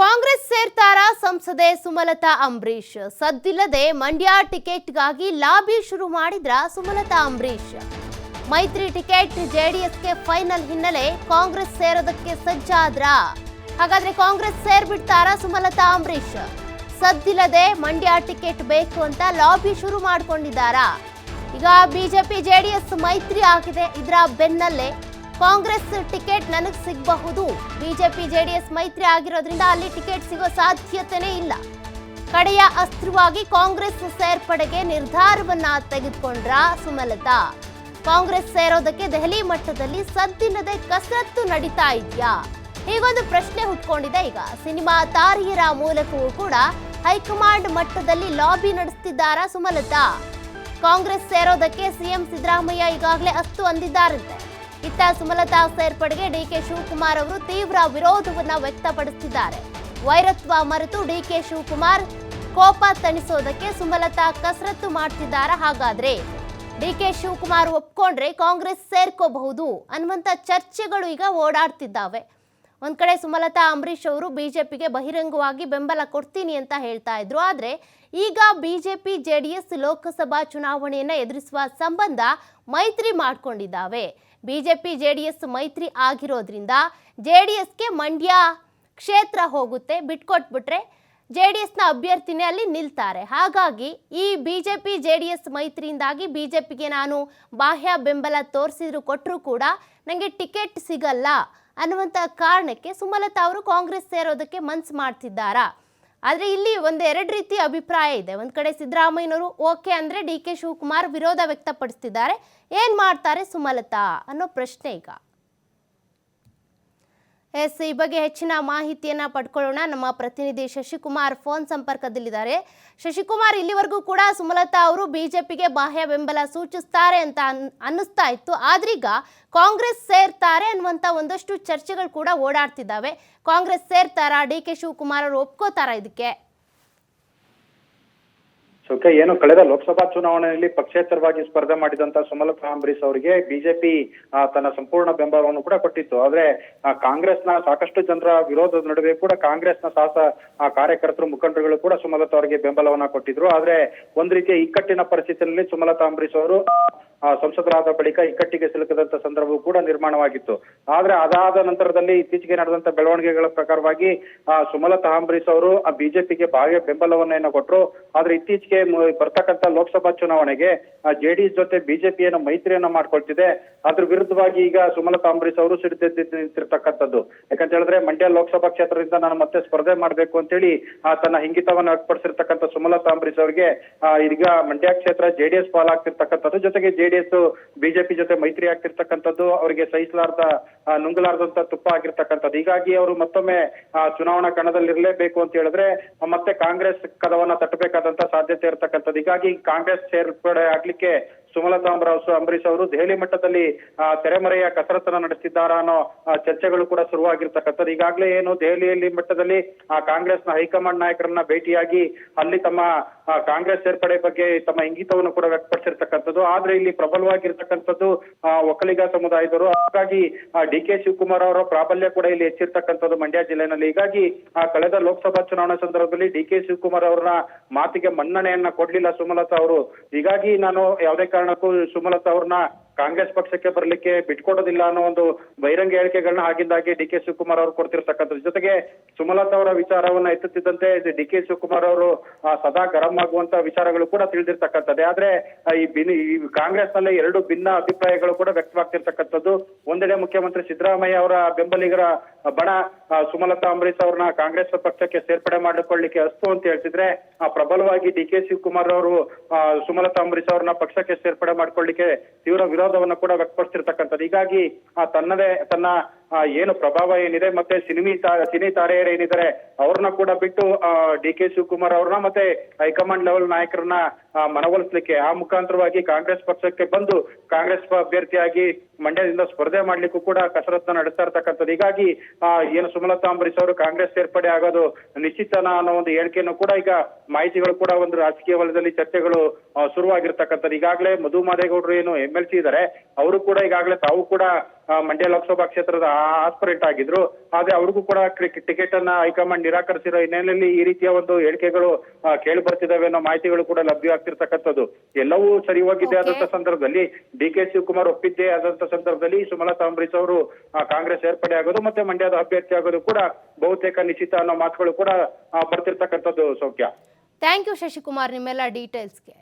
ಕಾಂಗ್ರೆಸ್ ಸೇರ್ತಾರ ಸಂಸದೆ ಸುಮಲತಾ ಅಂಬರೀಶ್ ಸದ್ದಿಲ್ಲದೆ ಮಂಡ್ಯ ಟಿಕೆಟ್ಗಾಗಿ ಲಾಬಿ ಶುರು ಮಾಡಿದ್ರ ಸುಮಲತಾ ಅಂಬರೀಶ್ ಮೈತ್ರಿ ಟಿಕೆಟ್ ಜೆಡಿಎಸ್ಗೆ ಫೈನಲ್ ಹಿನ್ನೆಲೆ ಕಾಂಗ್ರೆಸ್ ಸೇರೋದಕ್ಕೆ ಸಜ್ಜಾದ್ರ? ಹಾಗಾದ್ರೆ ಕಾಂಗ್ರೆಸ್ ಸೇರ್ಬಿಡ್ತಾರ ಸುಮಲತಾ ಅಂಬರೀಶ್ ಸದ್ದಿಲ್ಲದೆ ಮಂಡ್ಯ ಟಿಕೆಟ್ ಬೇಕು ಅಂತ ಲಾಬಿ ಶುರು ಮಾಡಿಕೊಂಡಿದ್ದಾರಾ? ಈಗ ಬಿಜೆಪಿ, ಜೆಡಿಎಸ್ ಮೈತ್ರಿ ಆಗಿದೆ, ಇದರ ಬೆನ್ನಲ್ಲೇ. ಕಾಂಗ್ರೆಸ್ ಟಿಕೆಟ್ ನನಗೆ ಸಿಗಬಹುದು. ಬಿಜೆಪಿ, ಜೆಡಿಎಸ್ ಮೈತ್ರಿ ಆಗಿರೋದ್ರಿಂದ ಅಲ್ಲಿ ಟಿಕೆಟ್ ಸಿಗೋ ಸಾಧ್ಯತೆನೇ ಇಲ್ಲ. ಕಡೆಯ ಅಸ್ತ್ರವಾಗಿ ಕಾಂಗ್ರೆಸ್ ಸೇರ್ಪಡೆಗೆ ನಿರ್ಧಾರವನ್ನ ತೆಗೆದುಕೊಂಡ್ರ ಸುಮಲತಾ. ಕಾಂಗ್ರೆಸ್ ಸೇರೋದಕ್ಕೆ ದೆಹಲಿ ಮಟ್ಟದಲ್ಲಿ ಸದ್ದಿಲ್ಲದೆ ಕಸರತ್ತು ನಡೀತಾ ಇದೆಯಾ? ಹೀಗೊಂದು ಪ್ರಶ್ನೆ ಹುಟ್ಕೊಂಡಿದೆ ಈಗ. ಸಿನಿಮಾ ತಾರಿಯರ ಮೂಲಕವೂ ಕೂಡ ಹೈಕಮಾಂಡ್ ಮಟ್ಟದಲ್ಲಿ ಲಾಬಿ ನಡೆಸ್ತಿದ್ದಾರಾ ಸುಮಲತಾ? ಕಾಂಗ್ರೆಸ್ ಸೇರೋದಕ್ಕೆ ಸಿಎಂ ಸಿದ್ದರಾಮಯ್ಯ ಈಗಾಗಲೇ ಅಸ್ತು ಅಂದಿದ್ದಾರಂತೆ. ಇತ್ತ ಸುಮಲತಾ ಸೇರ್ಪಡೆಗೆ ಡಿಕೆ ಶಿವಕುಮಾರ್ ಅವರು ತೀವ್ರ ವಿರೋಧವನ್ನ ವ್ಯಕ್ತಪಡಿಸಿದ್ದಾರೆ ವೈರತ್ವ ಮರೆತು ಡಿಕೆ ಶಿವಕುಮಾರ್ ಕೋಪ ತಣಿಸೋದಕ್ಕೆ ಸುಮಲತಾ ಕಸರತ್ತು ಮಾಡ್ತಿದ್ದಾರೆ ಹಾಗಾದ್ರೆ? ಡಿಕೆ ಶಿವಕುಮಾರ್ ಒಪ್ಕೊಂಡ್ರೆ ಕಾಂಗ್ರೆಸ್ ಸೇರ್ಕೋಬಹುದು ಅನ್ನುವಂಥ ಚರ್ಚೆಗಳು ಈಗ ಓಡಾಡ್ತಿದ್ದಾವೆ. ಒಂದ್ ಕಡೆ ಸುಮಲತಾ ಅಂಬರೀಶ್ ಅವರು ಬಿಜೆಪಿಗೆ ಬಹಿರಂಗವಾಗಿ ಬೆಂಬಲ ಕೊಡ್ತೀನಿ ಅಂತ ಹೇಳ್ತಾ ಇದ್ರು. ಆದ್ರೆ ಈಗ ಬಿಜೆಪಿ ಎಸ್ ಲೋಕಸಭಾ ಚುನಾವಣೆಯನ್ನ ಎದುರಿಸುವ ಸಂಬಂಧ ಮೈತ್ರಿ ಮಾಡ್ಕೊಂಡಿದ್ದಾವೆ. ಬಿಜೆಪಿ ಎಸ್ ಮೈತ್ರಿ ಆಗಿರೋದ್ರಿಂದ ಎಸ್ಗೆ ಮಂಡ್ಯ ಕ್ಷೇತ್ರ ಹೋಗುತ್ತೆ. ಬಿಟ್ಕೊಟ್ಬಿಟ್ರೆ ಜೆ ಡಿ ಎಸ್ನ ಅಭ್ಯರ್ಥಿನೇ ಅಲ್ಲಿ ನಿಲ್ತಾರೆ. ಹಾಗಾಗಿ ಈ B J P J D S ಮೈತ್ರಿಯಿಂದಾಗಿ B J ಪಿಗೆ ನಾನು ಬಾಹ್ಯ ಬೆಂಬಲ ತೋರಿಸಿದ್ರು ಕೊಟ್ಟರೂ ಕೂಡ ನನಗೆ ಟಿಕೆಟ್ ಸಿಗಲ್ಲ. ಅನ್ನುವಂಥ ಕಾರಣಕ್ಕೆ ಸುಮಲತಾ ಅವರು ಕಾಂಗ್ರೆಸ್ ಸೇರೋದಕ್ಕೆ ಮನ್ಸು ಮಾಡ್ತಿದ್ದಾರಾ? ಆದರೆ ಇಲ್ಲಿ ಒಂದು ಎರಡು ರೀತಿ ಅಭಿಪ್ರಾಯ ಇದೆ. ಒಂದು ಕಡೆ ಸಿದ್ದರಾಮಯ್ಯನವರು ಓಕೆ ಅಂದರೆ ಡಿ ಕೆ ಶಿವಕುಮಾರ್ ವಿರೋಧ ವ್ಯಕ್ತಪಡಿಸ್ತಿದ್ದಾರೆ. ಏನು ಮಾಡ್ತಾರೆ ಸುಮಲತಾ ಅನ್ನೋ ಪ್ರಶ್ನೆ ಈಗ. ಎಸ್ ಈ ಬಗ್ಗೆ ಹೆಚ್ಚಿನ ಮಾಹಿತಿಯನ್ನ ಪಡ್ಕೊಳ್ಳೋಣ. ನಮ್ಮ ಪ್ರತಿನಿಧಿ ಶಶಿಕುಮಾರ್ ಫೋನ್ ಸಂಪರ್ಕದಲ್ಲಿದ್ದಾರೆ. ಶಶಿಕುಮಾರ್, ಇಲ್ಲಿವರೆಗೂ ಕೂಡ ಸುಮಲತಾ ಅವರು ಬಿಜೆಪಿಗೆ ಬಾಹ್ಯ ಬೆಂಬಲ ಸೂಚಿಸ್ತಾರೆ ಅಂತ ಅನ್- ಅನ್ನಿಸ್ತಾ ಇತ್ತು. ಆದ್ರೀಗ ಕಾಂಗ್ರೆಸ್ ಸೇರ್ತಾರೆ ಅನ್ನುವಂಥ ಒಂದಷ್ಟು ಚರ್ಚೆಗಳು ಕೂಡ ಓಡಾಡ್ತಿದ್ದಾವೆ. ಕಾಂಗ್ರೆಸ್ ಸೇರ್ತಾರಾ? ಡಿ ಕೆ ಶಿವಕುಮಾರ್ ಅವರು ಒಪ್ಕೋತಾರಾ ಇದಕ್ಕೆ? ಸುಖ ಏನು ಕಳೆದ ಲೋಕಸಭಾ ಚುನಾವಣೆಯಲ್ಲಿ ಪಕ್ಷೇತರವಾಗಿ ಸ್ಪರ್ಧೆ ಮಾಡಿದಂತ ಸುಮಲತಾ ಅಂಬರೀಶ್ ಅವರಿಗೆ ಬಿಜೆಪಿ ತನ್ನ ಸಂಪೂರ್ಣ ಬೆಂಬಲವನ್ನು ಕೂಡ ಕೊಟ್ಟಿತ್ತು. ಆದ್ರೆ ಕಾಂಗ್ರೆಸ್ನ ಸಾಕಷ್ಟು ಜನರ ವಿರೋಧದ ನಡುವೆ ಕೂಡ ಕಾಂಗ್ರೆಸ್ನ ಸಾಹಸ ಕಾರ್ಯಕರ್ತರು, ಮುಖಂಡರುಗಳು ಕೂಡ ಸುಮಲತಾ ಅವರಿಗೆ ಬೆಂಬಲವನ್ನ ಕೊಟ್ಟಿದ್ರು. ಆದ್ರೆ, ಒಂದ್ ರೀತಿಯ ಇಕ್ಕಟ್ಟಿನ ಪರಿಸ್ಥಿತಿಯಲ್ಲಿ ಸುಮಲತಾ ಅಂಬರೀಶ್ ಅವರು ಸಂಸದರಾದ ಬಳಿಕ ಇಕ್ಕಟ್ಟಿಗೆ ಸಿಲುಕದಂತ ಸಂದರ್ಭವೂ ಕೂಡ ನಿರ್ಮಾಣವಾಗಿತ್ತು. ಆದ್ರೆ ಅದಾದ ನಂತರದಲ್ಲಿ ಇತ್ತೀಚೆಗೆ ನಡೆದಂತ ಬೆಳವಣಿಗೆಗಳ ಪ್ರಕಾರವಾಗಿ ಸುಮಲತಾ ಅಂಬರೀಶ್ ಅವರು ಆ ಬಿಜೆಪಿಗೆ ಬಾಹ್ಯ ಬೆಂಬಲವನ್ನ ಕೊಟ್ಟರು ಆದ್ರೆ ಇತ್ತೀಚೆಗೆ ಬರ್ತಕ್ಕಂತ ಲೋಕಸಭಾ ಚುನಾವಣೆಗೆ ಜೆಡಿಎಸ್ ಜೊತೆ ಬಿಜೆಪಿಯನ್ನು ಮೈತ್ರಿಯನ್ನ ಮಾಡ್ಕೊಳ್ತಿದೆ. ಅದ್ರ ವಿರುದ್ಧವಾಗಿ ಈಗ ಸುಮಲತಾ ಅಂಬರೀಶ್ ಅವರು ಸಿಡಿದೆದ್ದು ನಿಂತಿರ್ತಕ್ಕಂಥದ್ದು ಯಾಕಂತ ಹೇಳಿದ್ರೆ ಮಂಡ್ಯ ಲೋಕಸಭಾ ಕ್ಷೇತ್ರದಿಂದ ನಾನು ಮತ್ತೆ ಸ್ಪರ್ಧೆ ಮಾಡ್ಬೇಕು ಅಂತೇಳಿ ಆ, ತನ್ನ ಹಿಂಗಿತವನ್ನ ವ್ಯಕ್ತಪಡಿಸಿರ್ತಕ್ಕಂಥ ಸುಮಲತಾ ಅಂಬರೀಶ್ ಅವರಿಗೆ ಈಗ ಮಂಡ್ಯ ಕ್ಷೇತ್ರ ಜೆಡಿಎಸ್ ಪಾಲಾಗ್ತಿರ್ತಕ್ಕಂಥದ್ದು. ಜೊತೆಗೆ ಜೆಡಿಎಸ್, ಬಿಜೆಪಿ ಜೊತೆ ಮೈತ್ರಿ ಆಗ್ತಿರ್ತಕ್ಕಂಥದ್ದು, ಅವರಿಗೆ ಸಹಿಸಲಾರ್ದ ನುಂಗಲಾರ್ದಂತ ತುಪ್ಪ ಆಗಿರ್ತಕ್ಕಂಥದ್ದು. ಹೀಗಾಗಿ ಅವರು ಮತ್ತೊಮ್ಮೆ ಚುನಾವಣಾ ಕಣದಲ್ಲಿ ಇರಲೇಬೇಕು ಅಂತ ಹೇಳಿದ್ರೆ, ಮತ್ತೆ ಕಾಂಗ್ರೆಸ್ ಕದವನ್ನ ತಟ್ಟಬೇಕಾದಂತ ಸಾಧ್ಯತೆ ಇರತಕ್ಕಂಥದ್ದು. ಹೀಗಾಗಿ ಕಾಂಗ್ರೆಸ್ ಸೇರ್ಪಡೆ ಆಗ್ಲಿಕ್ಕೆ ಸುಮಲತಾ ಅಂಬರಾವ್ ಅಂಬರೀಶ್ ಅವರು ದೆಹಲಿ ಮಟ್ಟದಲ್ಲಿ ತೆರೆಮರೆಯ ಕಸರತ್ತನ್ನ ನಡೆಸಿದ್ದಾರ ಅನ್ನೋ ಚರ್ಚೆಗಳು ಕೂಡ ಶುರುವಾಗಿರ್ತಕ್ಕಂಥದ್ದು. ಈಗಾಗಲೇ ಏನು ದೆಹಲಿಯಲ್ಲಿ ಮಟ್ಟದಲ್ಲಿ, ಆ, ಕಾಂಗ್ರೆಸ್ನ ಹೈಕಮಾಂಡ್ ನಾಯಕರನ್ನ ಭೇಟಿಯಾಗಿ ಅಲ್ಲಿ ತಮ್ಮ ಕಾಂಗ್ರೆಸ್ ಸೇರ್ಪಡೆ ಬಗ್ಗೆ ತಮ್ಮ ಇಂಗಿತವನ್ನು ಕೂಡ ವ್ಯಕ್ತಪಡಿಸಿರ್ತಕ್ಕಂಥದ್ದು. ಆದ್ರೆ ಇಲ್ಲಿ ಪ್ರಬಲವಾಗಿರ್ತಕ್ಕಂಥದ್ದು ಒಕ್ಕಲಿಗ ಸಮುದಾಯದವರು. ಹಾಗಾಗಿ ಡಿ ಕೆ ಶಿವಕುಮಾರ್ ಅವರ ಪ್ರಾಬಲ್ಯ ಕೂಡ ಇಲ್ಲಿ ಹೆಚ್ಚಿರ್ತಕ್ಕಂಥದ್ದು ಮಂಡ್ಯ ಜಿಲ್ಲೆನಲ್ಲಿ. ಹೀಗಾಗಿ, ಆ, ಕಳೆದ ಲೋಕಸಭಾ ಚುನಾವಣಾ ಸಂದರ್ಭದಲ್ಲಿ ಡಿ ಕೆ ಶಿವಕುಮಾರ್ ಅವರ ಮಾತಿಗೆ ಮನ್ನಣೆಯನ್ನ ಕೊಡ್ಲಿಲ್ಲ ಸುಮಲತಾ ಅವರು. ಹೀಗಾಗಿ ನಾನು ಯಾವುದೇ ಕಾರಣಕ್ಕೂ ಸುಮಲತಾ ಅವ್ರನ್ನ ಕಾಂಗ್ರೆಸ್ ಪಕ್ಷಕ್ಕೆ ಬರಲಿಕ್ಕೆ ಬಿಟ್ಕೊಡೋದಿಲ್ಲ ಅನ್ನೋ ಒಂದು ಬಹಿರಂಗ ಹೇಳಿಕೆಗಳನ್ನ ಹಾಕಿದ್ದಾಗಿ ಡಿ ಕೆ ಶಿವಕುಮಾರ್ ಅವರು ಕೊಡ್ತಿರ್ತಕ್ಕಂಥದ್ದು. ಜೊತೆಗೆ ಸುಮಲತಾ ಅವರ ವಿಚಾರವನ್ನ ಎತ್ತುತ್ತಿದ್ದಂತೆ ಡಿ ಕೆ ಶಿವಕುಮಾರ್ ಅವರು ಸದಾ ಗರಂ ಆಗುವಂತ ವಿಚಾರಗಳು ಕೂಡ ತಿಳಿದಿರ್ತಕ್ಕಂಥದ್ದೇ. ಆದ್ರೆ ಈ ಬಿನ್, ಈ ಕಾಂಗ್ರೆಸ್ನಲ್ಲಿ ಎರಡು ಭಿನ್ನ ಅಭಿಪ್ರಾಯಗಳು ಕೂಡ ವ್ಯಕ್ತವಾಗ್ತಿರ್ತಕ್ಕಂಥದ್ದು. ಒಂದೆಡೆ ಮುಖ್ಯಮಂತ್ರಿ ಸಿದ್ದರಾಮಯ್ಯ ಅವರ ಬೆಂಬಲಿಗರ ಬಣ ಸುಮಲತಾ ಅಂಬರೀಶ್ ಅವ್ರನ್ನ ಕಾಂಗ್ರೆಸ್ ಪಕ್ಷಕ್ಕೆ ಸೇರ್ಪಡೆ ಮಾಡಿಕೊಳ್ಳಿಕ್ಕೆ ಅಸ್ತು ಅಂತ ಹೇಳ್ತಿದ್ರೆ ಪ್ರಬಲವಾಗಿ ಡಿ ಕೆ ಶಿವಕುಮಾರ್ ಅವರು ಸುಮಲತಾ ಅಂಬರೀಶ್ ಅವ್ರನ್ನ ಪಕ್ಷಕ್ಕೆ ಸೇರ್ಪಡೆ ಮಾಡ್ಕೊಳ್ಳಿಕ್ಕೆ ತೀವ್ರ ವಿರೋಧವನ್ನು ಕೂಡ ವ್ಯಕ್ತಪಡಿಸಿರ್ತಕ್ಕಂಥದ್ದು ಹೀಗಾಗಿ ಆ, ತನ್ನದೇ ತನ್ನ ಏನು ಪ್ರಭಾವ ಏನಿದೆ, ಮತ್ತೆ ಸಿನಿಮಿ ಸಿನಿ ತಾರೆಯರು ಏನಿದ್ದಾರೆ, ಅವ್ರನ್ನ ಕೂಡ ಬಿಟ್ಟು ಡಿ ಕೆ ಶಿವಕುಮಾರ್ ಅವ್ರನ್ನ ಮತ್ತೆ ಹೈಕಮಾಂಡ್ ಲೆವೆಲ್ ನಾಯಕರನ್ನ ಮನವೊಲಿಸ್ಲಿಕ್ಕೆ, ಆ ಮುಖಾಂತರವಾಗಿ ಕಾಂಗ್ರೆಸ್ ಪಕ್ಷಕ್ಕೆ ಬಂದು ಕಾಂಗ್ರೆಸ್ ಅಭ್ಯರ್ಥಿಯಾಗಿ ಮಂಡ್ಯದಿಂದ ಸ್ಪರ್ಧೆ ಮಾಡ್ಲಿಕ್ಕೂ ಕೂಡ ಕಸರತ್ನ ನಡೆಸ್ತಾ ಇರ್ತಕ್ಕಂಥದ್ದು. ಹೀಗಾಗಿ ಏನು ಸುಮಲತಾ ಅಂಬರೀಶ್ ಅವರು ಕಾಂಗ್ರೆಸ್ ಸೇರ್ಪಡೆ ಆಗೋದು ನಿಶ್ಚಿತನ ಅನ್ನೋ ಒಂದು ಹೇಳಿಕೆಯನ್ನು ಕೂಡ ಈಗ ಮಾಹಿತಿಗಳು ಕೂಡ ಒಂದು ರಾಜಕೀಯ ವಲಯದಲ್ಲಿ ಚರ್ಚೆಗಳು ಶುರುವಾಗಿರ್ತಕ್ಕಂಥದ್ದು. ಈಗಾಗಲೇ ಮಧು ಮಾದೇಗೌಡರು ಏನು ಎಂ ಎಲ್ ಸಿ ಇದ್ದಾರೆ, ಅವರು ಕೂಡ ಈಗಾಗಲೇ ತಾವು ಕೂಡ ಮಂಡ್ಯ ಲೋಕಸಭಾ ಕ್ಷೇತ್ರದ ಆಸ್ಪರೇಟ್ ಆಗಿದ್ರು. ಆದ್ರೆ ಅವ್ರಿಗೂ ಕೂಡ ಟಿಕೆಟ್ ಅನ್ನ ಹೈಕಮಾಂಡ್ ನಿರಾಕರಿಸಿರೋ ಹಿನ್ನೆಲೆಯಲ್ಲಿ ಈ ರೀತಿಯ ಒಂದು ಹೇಳಿಕೆಗಳು ಕೇಳಿ ಬರ್ತಿದಾವೆ ಅನ್ನೋ ಮಾಹಿತಿಗಳು ಕೂಡ ಲಭ್ಯವಾಗ್ತಿರ್ತಕ್ಕಂಥದ್ದು ಎಲ್ಲವೂ ಸರಿ ಹೋಗಿದ್ದೆ ಆದಂತ ಸಂದರ್ಭದಲ್ಲಿ ಡಿ ಕೆ ಶಿವಕುಮಾರ್ ಒಪ್ಪಿದ್ದೆ ಆದಂತ ಸಂದರ್ಭದಲ್ಲಿ ಸುಮಲತಾ ಅಂಬರೀಶ್ ಅವರು ಕಾಂಗ್ರೆಸ್ ಸೇರ್ಪಡೆ ಆಗೋದು ಮತ್ತೆ ಮಂಡ್ಯದ ಅಭ್ಯರ್ಥಿ ಆಗೋದು ಕೂಡ ಬಹುತೇಕ ನಿಶ್ಚಿತ ಅನ್ನೋ ಮಾತುಗಳು ಕೂಡ ಬರ್ತಿರ್ತಕ್ಕಂಥದ್ದು ಸೌಖ್ಯ. ಥ್ಯಾಂಕ್ ಯು ಶಶಿಕುಮಾರ್ ನಿಮ್ಮೆಲ್ಲ ಡೀಟೇಲ್ಸ್ಗೆ